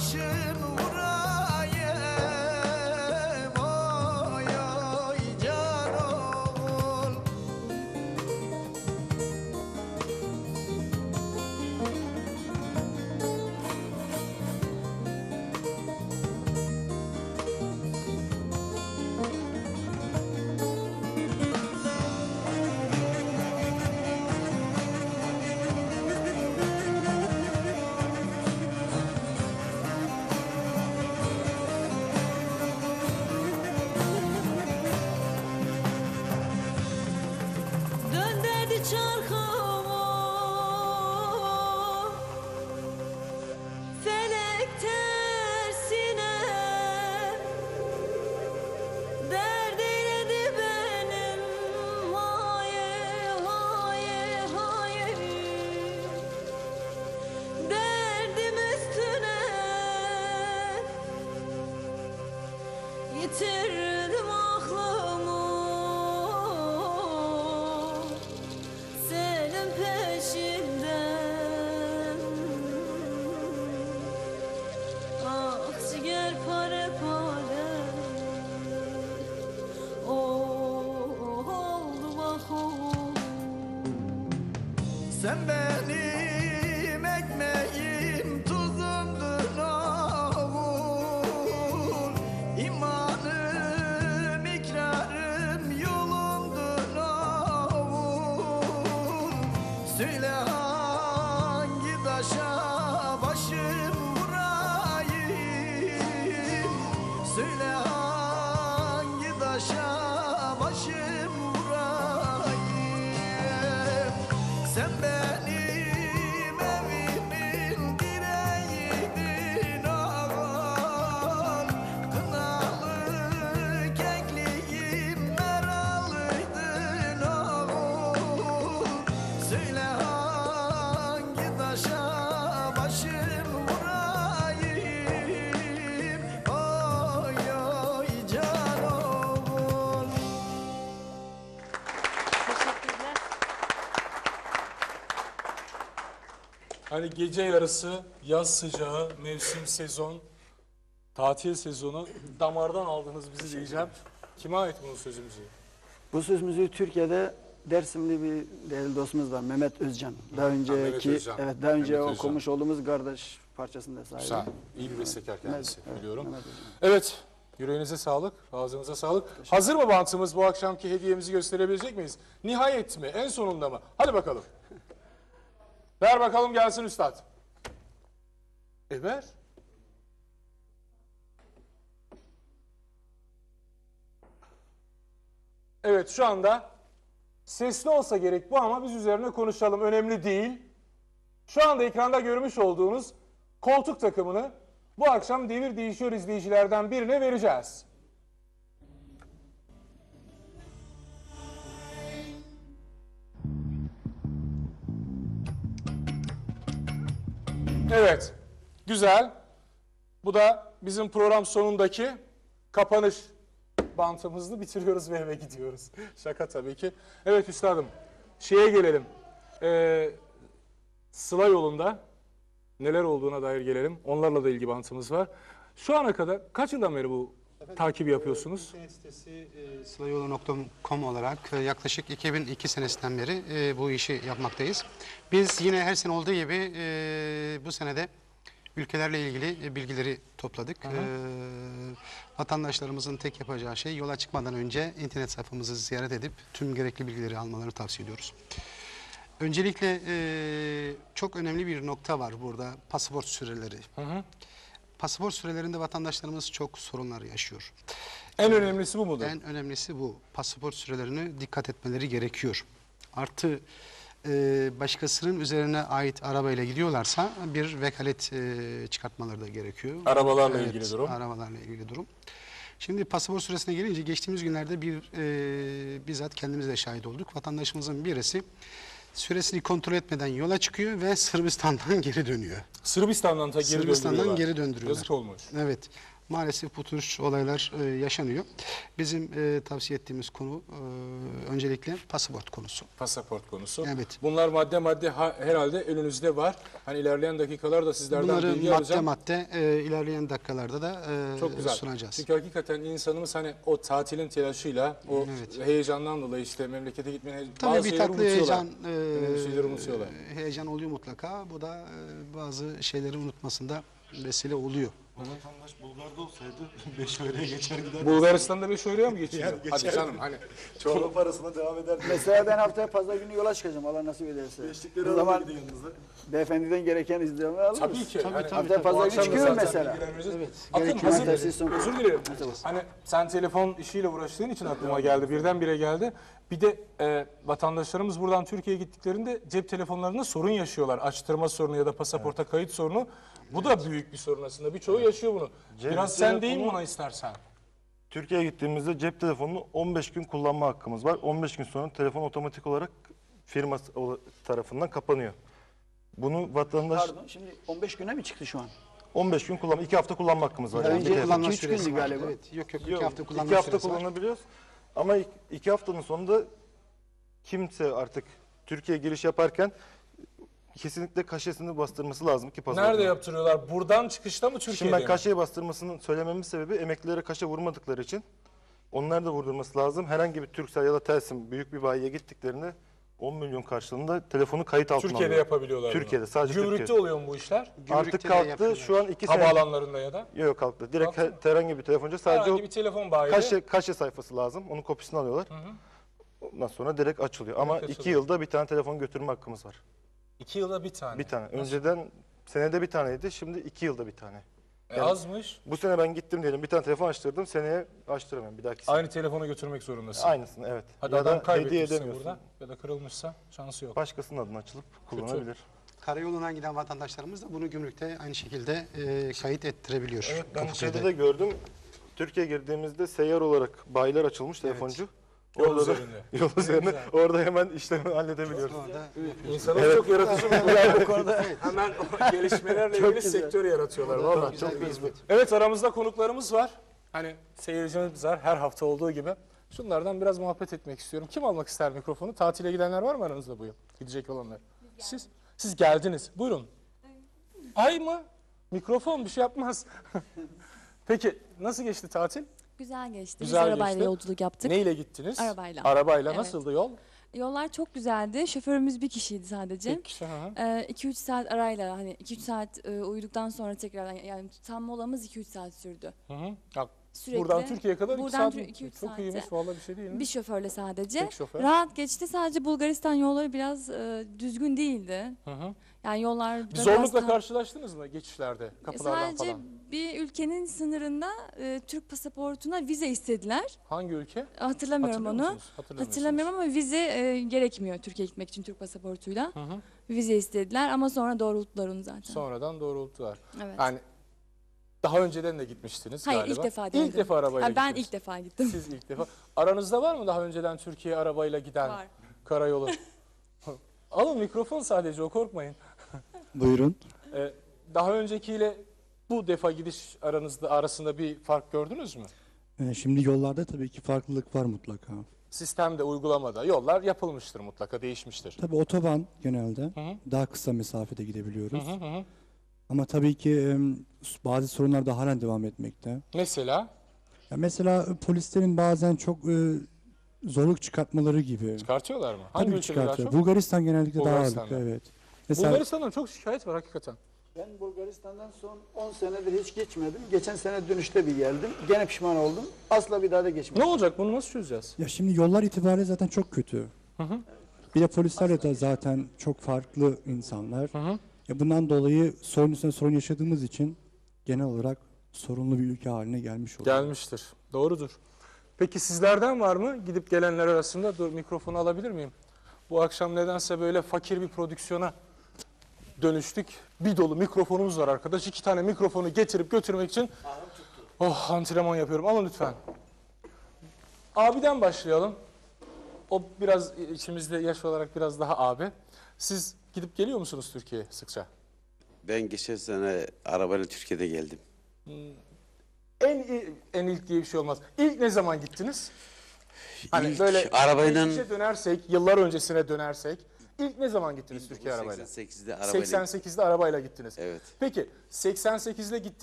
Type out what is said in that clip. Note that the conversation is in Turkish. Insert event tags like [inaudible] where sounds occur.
aşığım Döndürdü çarkımı Felek tersine Dert eyledi benim. Haye haye haye. Derdim üstüne. Yitirdim Sen benim ekmeğim tuzumdun oğul İmanım ikrarım yolumdun oğul Söyle hangi taşa başım vurayım? Söyle hangi taşa başım vurayım? Sen benim Hani gece yarısı, yaz sıcağı, mevsim sezon, tatil sezonu damardan aldınız bizi diyeceğim. Kime ait bunun sözü müziği? Bu söz müziği Türkiye'de Dersimli bir değerli dostumuz var Mehmet Özcan. Daha önceki Mehmet Özcan. evet daha önce Mehmet Özcan. okumuş olduğumuz kardeş parçasında sahibi. Güzel. İyi bir bestekar kendisi Evet, biliyorum. Özcan. Evet. Yüreğinize sağlık, ağzınıza sağlık. Hazır mı bantımız bu akşamki hediyemizi gösterebilecek miyiz? Nihayet mi? En sonunda mı? Hadi bakalım. Ver bakalım gelsin üstad. E ver. Evet şu anda sesli olsa gerek bu ama biz üzerine konuşalım. Önemli değil. Şu anda ekranda görmüş olduğunuz koltuk takımını bu akşam Devir Değişiyor izleyicilerden birine vereceğiz. Evet, güzel. Bu da bizim program sonundaki kapanış bantımızı bitiriyoruz ve eve gidiyoruz. [laughs] Şaka tabii ki. Evet üstadım, şeye gelelim. Ee, Sıla yolunda neler olduğuna dair gelelim. Onlarla da ilgi bantımız var. Şu ana kadar kaç yıldan beri bu takibi yapıyorsunuz? İnternet sitesi e, olarak e, yaklaşık 2002 senesinden beri e, bu işi yapmaktayız. Biz yine her sene olduğu gibi e, bu senede ülkelerle ilgili bilgileri topladık. E, vatandaşlarımızın tek yapacağı şey yola çıkmadan önce internet sayfamızı ziyaret edip tüm gerekli bilgileri almalarını tavsiye ediyoruz. Öncelikle e, çok önemli bir nokta var burada pasaport süreleri. Pasaport sürelerinde vatandaşlarımız çok sorunlar yaşıyor. En önemlisi bu mudur? En önemlisi bu. Pasaport sürelerine dikkat etmeleri gerekiyor. Artı e, başkasının üzerine ait arabayla gidiyorlarsa bir vekalet e, çıkartmaları da gerekiyor. Arabalarla ilgili durum. Arabalarla ilgili durum. Şimdi pasaport süresine gelince geçtiğimiz günlerde bir e, bizzat kendimiz de şahit olduk. Vatandaşımızın birisi süresini kontrol etmeden yola çıkıyor ve Sırbistan'dan [laughs] geri dönüyor. Sırbistan'dan ta geri Sırbistan'dan döndürüyorlar. geri döndürüyorlar. Yazık olmuş. Evet. Maalesef bu tür olaylar e, yaşanıyor. Bizim e, tavsiye ettiğimiz konu e, öncelikle pasaport konusu. Pasaport konusu. Evet. Bunlar madde madde ha- herhalde önünüzde var. Hani ilerleyen dakikalarda sizlerden Bunları bilgi madde alacağım. madde e, ilerleyen dakikalarda da e, Çok güzel. sunacağız. Çünkü hakikaten insanımız hani o tatilin telaşıyla, o Evet. heyecandan dolayı işte memlekete heyecanı, Tabii bazı bir tatlı heyecan, e, heyecan oluyor mutlaka. Bu da e, bazı şeyleri unutmasında vesile oluyor. Vatandaş Bulgar'da olsaydı [laughs] 5 öğreye geçer gider. Bulgaristan'da 5 euroya mı geçiyor? Hadi geçer. canım hani. [laughs] Çorba parasına devam ederdi. Mesela ben haftaya pazar günü yola çıkacağım Allah nasip ederse. Beşlikleri o zaman gidin yanınıza. befendiden gereken izlemi alırız. Tabii ki. Tabii, hani tabii, Haftaya tabii. pazar günü çıkıyorum mesela. Evet. Akın hazır. Özür dilerim. Hani sen telefon işiyle uğraştığın için aklıma geldi. Birdenbire geldi. Bir de e, vatandaşlarımız buradan Türkiye'ye gittiklerinde cep telefonlarında sorun yaşıyorlar. Açtırma sorunu ya da pasaporta kayıt sorunu. Bu da büyük bir sorun aslında. Birçoğu yaşıyor bunu. Cep Biraz sen değil mi telefonu- buna istersen? Türkiye'ye gittiğimizde cep telefonunu 15 gün kullanma hakkımız var. 15 gün sonra telefon otomatik olarak firma tarafından kapanıyor. Bunu vatandaş Pardon şimdi 15 güne mi çıktı şu an? 15 gün kullanma, 2 hafta kullanma hakkımız var. Yani önce bir telefon. Kullanma 2-3 süresi var. galiba. Evet, yok yok 2 Yok, hafta kullanma iki hafta süresi var. kullanabiliyoruz. Ama 2 haftanın sonunda kimse artık Türkiye giriş yaparken kesinlikle kaşesini bastırması lazım ki pasaportuna. Nerede yaptırıyorlar? Buradan çıkışta mı Şimdi Türkiye'de ben mi? kaşeyi bastırmasının söylememin sebebi emeklilere kaşe vurmadıkları için. Onlar da vurdurması lazım. Herhangi bir Turkcell ya da Telsim büyük bir bayiye gittiklerinde 10 milyon karşılığında telefonu kayıt altına Türkiye'de alıyor. yapabiliyorlar bunu. Türkiye'de, sadece Gümrükte Türkiye'de. oluyor mu bu işler? Artık Gümrükte de kalktı. yapıyorlar. Şu an 2 sene... Havaalanlarında ya da? Yok yok kalktı. Direkt Kalktı he- herhangi bir telefoncu sadece Herhangi o bir telefon bayide. kaşe, kaşe sayfası lazım. Onun kopisini alıyorlar. Ondan sonra direkt açılıyor. Ama Direkt 2 açılıyor. yılda bir tane telefon götürme hakkımız var. İki yılda bir tane. Bir tane. Önceden senede bir taneydi. Şimdi 2 yılda bir tane. E, azmış. Bu sene ben gittim diyelim bir tane telefon açtırdım. Seneye açtıramıyorum bir dahaki sene. Aynı telefonu götürmek zorundasın. Aynısını evet. Hadi ya adam da hediye kaybetmişse edemiyorsun. burada ya da kırılmışsa şansı yok. Başkasının adına açılıp kullanabilir. Karayoluna giden vatandaşlarımız da bunu gümrükte aynı şekilde e, kayıt ettirebiliyor. Evet ben Kapı şeyde de gördüm. Türkiye girdiğimizde seyyar olarak bayiler açılmış telefoncu. Yol Orada da- üzerinde. [laughs] Yol üzerinde. Orada hemen işlemi [laughs] halledebiliyoruz. Orada İnsanımız çok yaratıcı [laughs] bu konuda. Hemen o [laughs] gelişmelerle ilgili sektör yaratıyorlar valla. güzel bir hizmet. Evet aramızda konuklarımız var. Hani seyircimiz var her hafta olduğu gibi. Şunlardan biraz muhabbet etmek istiyorum. Kim almak ister mikrofonu? Tatile gidenler var mı aranızda bu yıl? Gidecek olanlar. Siz? Siz geldiniz. Buyurun. Ay mı? Mikrofon bir şey yapmaz. [laughs] Peki nasıl geçti tatil? Güzel geçti. Güzel Biz arabayla geçti. yolculuk yaptık. Neyle gittiniz? Arabayla. Arabayla. Evet. Nasıldı yol? Yollar çok güzeldi. Şoförümüz bir kişiydi sadece. Tek kişi, hı. 2-3 saat arayla hani 2-3 saat e, uyuduktan sonra tekrar yani tam molamız 2-3 saat sürdü. Hı hı. Ya, Sürekli. buradan Türkiye'ye kadar 2 Buradan saat mi? Çok iyiymiş vallahi bir şey değil mi? Bir şoförle sadece. Tek şoför. Rahat geçti. Sadece Bulgaristan yolları biraz e, düzgün değildi. Hı hı. Yani yollar Bir zorlukla karşılaştınız mı geçişlerde kapılardan Sadece falan? bir ülkenin sınırında e, Türk pasaportuna vize istediler. Hangi ülke? Hatırlamıyorum onu. Hatırlamıyorum ama vize e, gerekmiyor Türkiye'ye gitmek için Türk pasaportuyla. Hı hı. Vize istediler ama sonra doğrulttular onu zaten. Sonradan doğrulttular. Evet. Yani daha önceden de gitmiştiniz Hayır galiba. ilk defa İlk denedim. defa arabayla Ha, ben gittiniz. ilk defa gittim. Siz ilk defa. Aranızda var mı daha önceden Türkiye arabayla giden Var. karayolu? [laughs] Alın mikrofon sadece o korkmayın. [laughs] Buyurun. Ee, daha öncekiyle bu defa gidiş aranızda arasında bir fark gördünüz mü? Ee, şimdi yollarda tabii ki farklılık var mutlaka. Sistemde, uygulamada yollar yapılmıştır mutlaka, değişmiştir. Tabii otoban genelde hı. daha kısa mesafede gidebiliyoruz. Hı hı hı. Ama tabii ki bazı sorunlar da halen devam etmekte. Mesela Ya mesela e, polislerin bazen çok e, zorluk çıkartmaları gibi. çıkartıyorlar mı? Hangi Tabii ülkeler daha çıkartıyor. çok? Bulgaristan genellikle daha Bulgaristan'da. ağırlıklı evet. Mesela Bulgaristan'dan çok şikayet var hakikaten. Ben Bulgaristan'dan son 10 senedir hiç geçmedim. Geçen sene dönüşte bir geldim. Gene pişman oldum. Asla bir daha da Ne geçmedim. olacak bunu nasıl çözeceğiz? ya şimdi yollar itibariyle zaten çok kötü. Bir de polislerle de zaten çok farklı insanlar. Hı hı. Ya bundan dolayı sorun üstüne sorun yaşadığımız için genel olarak sorunlu bir ülke haline gelmiş oluyor. Gelmiştir. Doğrudur. Peki sizlerden var mı gidip gelenler arasında? Dur mikrofonu alabilir miyim? Bu akşam nedense böyle fakir bir prodüksiyona dönüştük. Bir dolu mikrofonumuz var arkadaş. İki tane mikrofonu getirip götürmek için oh antrenman yapıyorum. Alın lütfen. Abiden başlayalım. O biraz içimizde yaş olarak biraz daha abi. Siz gidip geliyor musunuz Türkiye'ye sıkça? Ben geçen sene arabayla Türkiye'de geldim. En i- en ilk diye bir şey olmaz. İlk ne zaman gittiniz? Hani İlk böyle arabayla geçmişe dönersek, yıllar öncesine dönersek ilk ne zaman gittiniz Türkiye arabayla? 88'de arabayla 88'de arabayla gittiniz. Evet. Peki 88'de gittiniz.